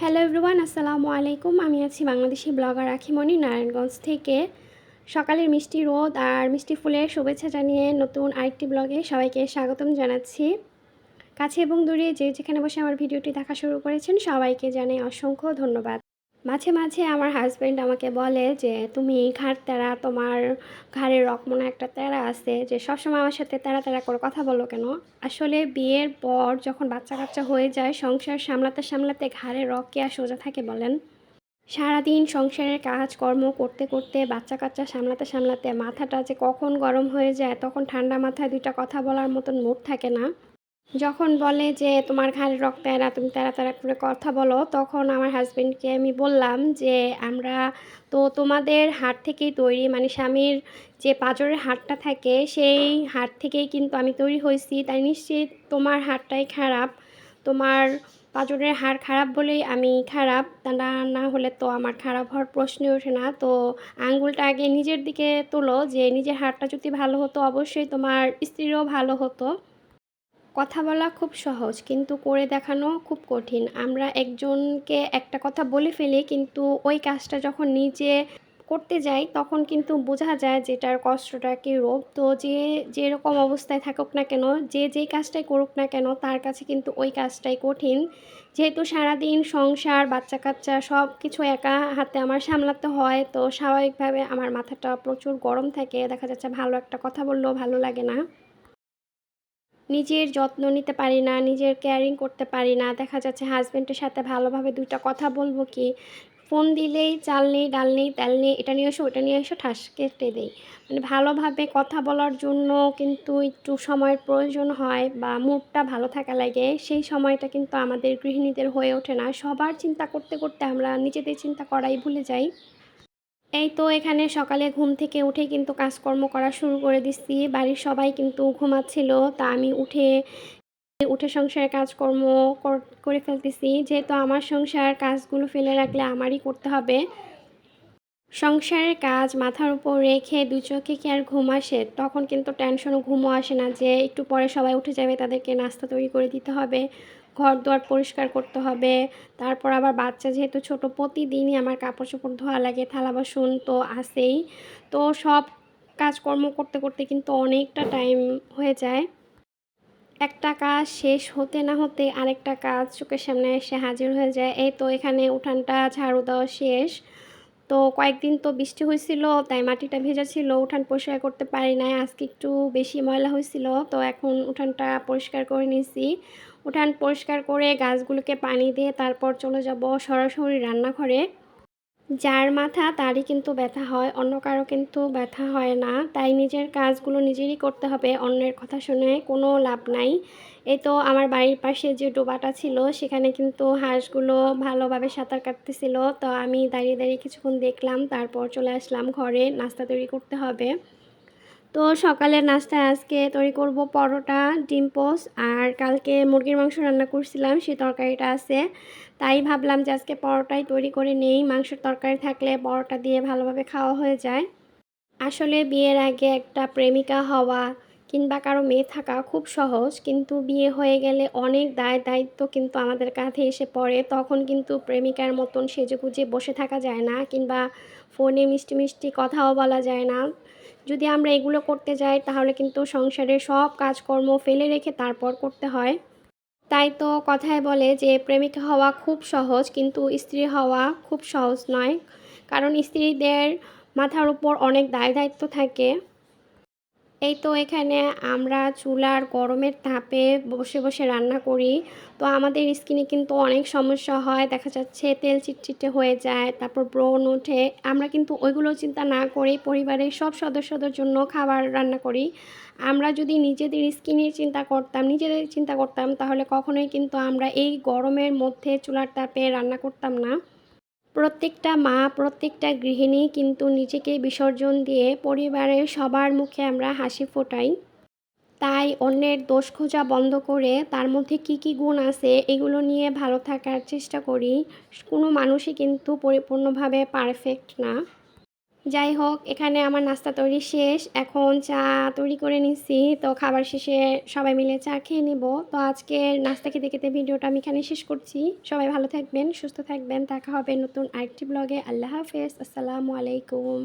Hello everyone আসসালামু আলাইকুম। আমি আছি বাংলাদেশি ব্লগার আখিমণি নারায়ণগঞ্জ থেকে। সকালের মিষ্টি রোদ আর মিষ্টি ফুলের শুভেচ্ছা জানিয়ে নতুন আরেকটি ব্লগে সবাইকে স্বাগতম জানাচ্ছি। কাছে এবং দূরে যে যেখানে বসে আমার ভিডিওটি দেখা শুরু করেছেন সবাইকে জানাই অসংখ্য ধন্যবাদ। মাঝে মাঝে আমার হাজব্যান্ড আমাকে বলে যে, তুমি ঘাড় তেরা তোমার ঘাড়ের রকমনা একটা তেরা আছে, যে সবসময় আমার সাথে তেরা তেরা করে কথা বলো কেন? আসলে বিয়ের পর যখন বাচ্চা কাচ্চা হয়ে যায়, সংসার সামলাতে সামলাতে ঘাড়ের রক কে আর সোজা থাকে বলেন? সারাদিন সংসারের কাজ কর্ম করতে করতে বাচ্চা কাচ্চা সামলাতে সামলাতে মাথাটা যে কখন গরম হয়ে যায়, তখন ঠান্ডা মাথায় দুইটা কথা বলার মতন মুড থাকে না। যখন বলে যে তোমার ঘাড়ের রক্ত এরা তুমি তারা করে কথা বলো, তখন আমার হাজবেন্ডকে আমি বললাম যে আমরা তো তোমাদের হাট থেকেই তৈরি মানে স্বামীর যে পাঁজরের হাটটা থাকে, সেই হাট থেকেই কিন্তু আমি তৈরি হয়েছি। তাই নিশ্চিত তোমার হাটটাই খারাপ, তোমার পাঁজরের হাড় খারাপ বলেই আমি খারাপ। তা না না হলে তো আমার খারাপ হওয়ার প্রশ্নই ওঠে না। তো আঙ্গুলটা আগে নিজের দিকে তোলো, যে নিজের হাড়টা যদি ভালো হতো, অবশ্যই তোমার স্ত্রীরও ভালো হতো। কথা বলা খুব সহজ, কিন্তু করে দেখানো খুব কঠিন। আমরা একজনকে একটা কথা বলে ফেলি, কিন্তু ওই কাজটা যখন নিজে করতে যাই, তখন কিন্তু বোঝা যায় যে এটার কষ্টটা কীরূপ তো যে যেরকম অবস্থায় থাকুক না কেন, যে যেই কাজটাই করুক না কেন, তার কাছে কিন্তু ওই কাজটাই কঠিন। যেহেতু সারাদিন সংসার বাচ্চা কাচ্চা সব কিছু একা হাতে আমার সামলাতে হয়, তো স্বাভাবিকভাবে আমার মাথাটা প্রচুর গরম থাকে। দেখা যাচ্ছে ভালো একটা কথা বললেও ভালো লাগে না। নিজের যত্ন নিতে পারি না, নিজের কেয়ারিং করতে পারি না, দেখা যাচ্ছে হাজব্যান্ডের সাথে ভালোভাবে দুইটা কথা বলব কি ফোন দিলেই চাল নেই, ডাল নেই, তেল নেই, এটা নিয়ে এসো, ওটা নিয়ে এসো, ঠাস কেটে দেই। মানে ভালোভাবে কথা বলার জন্য কিন্তু একটু সময়ের প্রয়োজন হয় বা মুডটা ভালো থাকা লাগে, সেই সময়টা কিন্তু আমাদের গৃহিণীদের হয়ে ওঠে না। সবার চিন্তা করতে করতে আমরা নিজেদের চিন্তা করাই ভুলে যাই। এই তো এখানে সকালে ঘুম থেকে উঠে কিন্তু কাজকর্ম করা শুরু করে দিচ্ছি। বাড়ির সবাই কিন্তু ঘুমাচ্ছিল, তা আমি উঠে উঠে সংসারের কাজকর্ম করে ফেলতেছি। যেহেতু আমার সংসার কাজগুলো ফেলে রাখলে আমারই করতে হবে। সংসারের কাজ মাথার উপর রেখে দু চোখে কি আর ঘুম আসে? তখন কিন্তু টেনশনও ঘুমও আসে না যে একটু পরে সবাই উঠে যাবে, তাদেরকে নাস্তা তৈরি করে দিতে হবে। ঘর দুয়ার পরিষ্কার করতে হবে। তারপর আবার বাচ্চা যেহেতু ছোট, প্রতিদিনই আমার কাপড় চোপড় ধোয়া লাগে, থালা বাসন তো আসেই তো সব কাজকর্ম করতে করতে কিন্তু অনেকটা টাইম হয়ে যায়। একটা কাজ শেষ হতে না হতে আরেকটা কাজ চোখের সামনে এসে হাজির হয়ে যায়। এই তো এখানে উঠানটা, ঝাড়ু দেওয়া শেষ। তো কয়েকদিন তো বৃষ্টি হয়েছিল তাই মাটিটা ভেজা ছিল, উঠান পরিষ্কার করতে পারি নাই, আজকে একটু বেশি ময়লা হয়েছিল তো এখন উঠানটা পরিষ্কার করে নিয়েছি। উঠান পরিষ্কার করে গাছগুলোকে পানি দিয়ে তারপর চলে যাব সরাসরি রান্নাঘরে। যার মাথা তারই কিন্তু ব্যথা হয়, অন্য কারও কিন্তু ব্যথা হয় না। তাই নিজের কাজগুলো নিজেরই করতে হবে, অন্যের কথা শুনে কোনো লাভ নাই। এই তো আমার বাড়ির পাশে যে ডোবাটা ছিল, সেখানে কিন্তু হাঁসগুলো ভালোভাবে সাঁতার কাটতেছিল। তো আমি দাঁড়িয়ে দাঁড়িয়ে কিছুক্ষণ দেখলাম, তারপর চলে আসলাম ঘরে, নাস্তা তৈরি করতে হবে। তো সকালের নাস্তায় আজকে তৈরি করব পরোটা, ডিম পোস, আর কালকে মুরগির মাংস রান্না করছিলাম, সেই তরকারিটা আছে। তাই ভাবলাম যে আজকে পরোটাই তৈরি করে নেই, মাংসের তরকারি থাকলে পরোটা দিয়ে ভালোভাবে খাওয়া হয়ে যায়। আসলে বিয়ের আগে একটা প্রেমিকা হওয়া কিংবা কারও মেয়ে থাকা খুব সহজ, কিন্তু বিয়ে হয়ে গেলে অনেক দায় দায়িত্ব কিন্তু আমাদের কাঁধে এসে পড়ে। তখন কিন্তু প্রেমিকার মতন সেজেগুজে বসে থাকা যায় না কিংবা ফোনে মিষ্টি মিষ্টি কথাও বলা যায় না। যদি আমরা এগুলো করতে যাই, তাহলে কিন্তু সংসারের সব কাজকর্ম ফেলে রেখে তারপর করতে হয়। তাই তো কথায় বলে যে, প্রেমিক হওয়া খুব সহজ, কিন্তু স্ত্রী হওয়া খুব সহজ নয়। কারণ স্ত্রীদের মাথার উপর অনেক দায় দায়িত্ব থাকে। এই তো এখানে আমরা চুলার গরমের তাপে বসে বসে রান্না করি। তো আমাদের স্কিনে কিন্তু অনেক সমস্যা হয়। দেখা যাচ্ছে তেল চিটচিটে হয়ে যায়, তারপর ব্রণ ওঠে। আমরা কিন্তু ওইগুলো চিন্তা না করে পরিবারের সব সদস্যদের জন্য খাবার রান্না করি। আমরা যদি নিজেদের স্কিনের চিন্তা করতাম, নিজেদের চিন্তা করতাম, তাহলে কখনোই কিন্তু আমরা এই গরমের মধ্যে চুলার তাপে রান্না করতাম না। প্রত্যেকটা মা, প্রত্যেকটা গৃহিণী কিন্তু নিজেকে বিসর্জন দিয়ে পরিবারের সবার মুখে আমরা হাসি ফোটাই। তাই অন্যের দোষ খোঁজা বন্ধ করে তার মধ্যে কি কি গুণ আছে এগুলো নিয়ে ভালো থাকার চেষ্টা করি। কোনো মানুষই কিন্তু পরিপূর্ণভাবে পারফেক্ট না। যাই হোক, এখানে আমার নাস্তা তৈরি শেষ। এখন চা তৈরি করে নিচ্ছি তো খাবার শেষে সবাই মিলে চা খেয়ে নিব। তো আজকের নাস্তা খেতে খেতে ভিডিওটা আমি এখানে শেষ করছি। সবাই ভালো থাকবেন, সুস্থ থাকবেন। দেখা হবে নতুন আরেকটি ব্লগে আল্লাহ হাফেজ। আসসালামু আলাইকুম।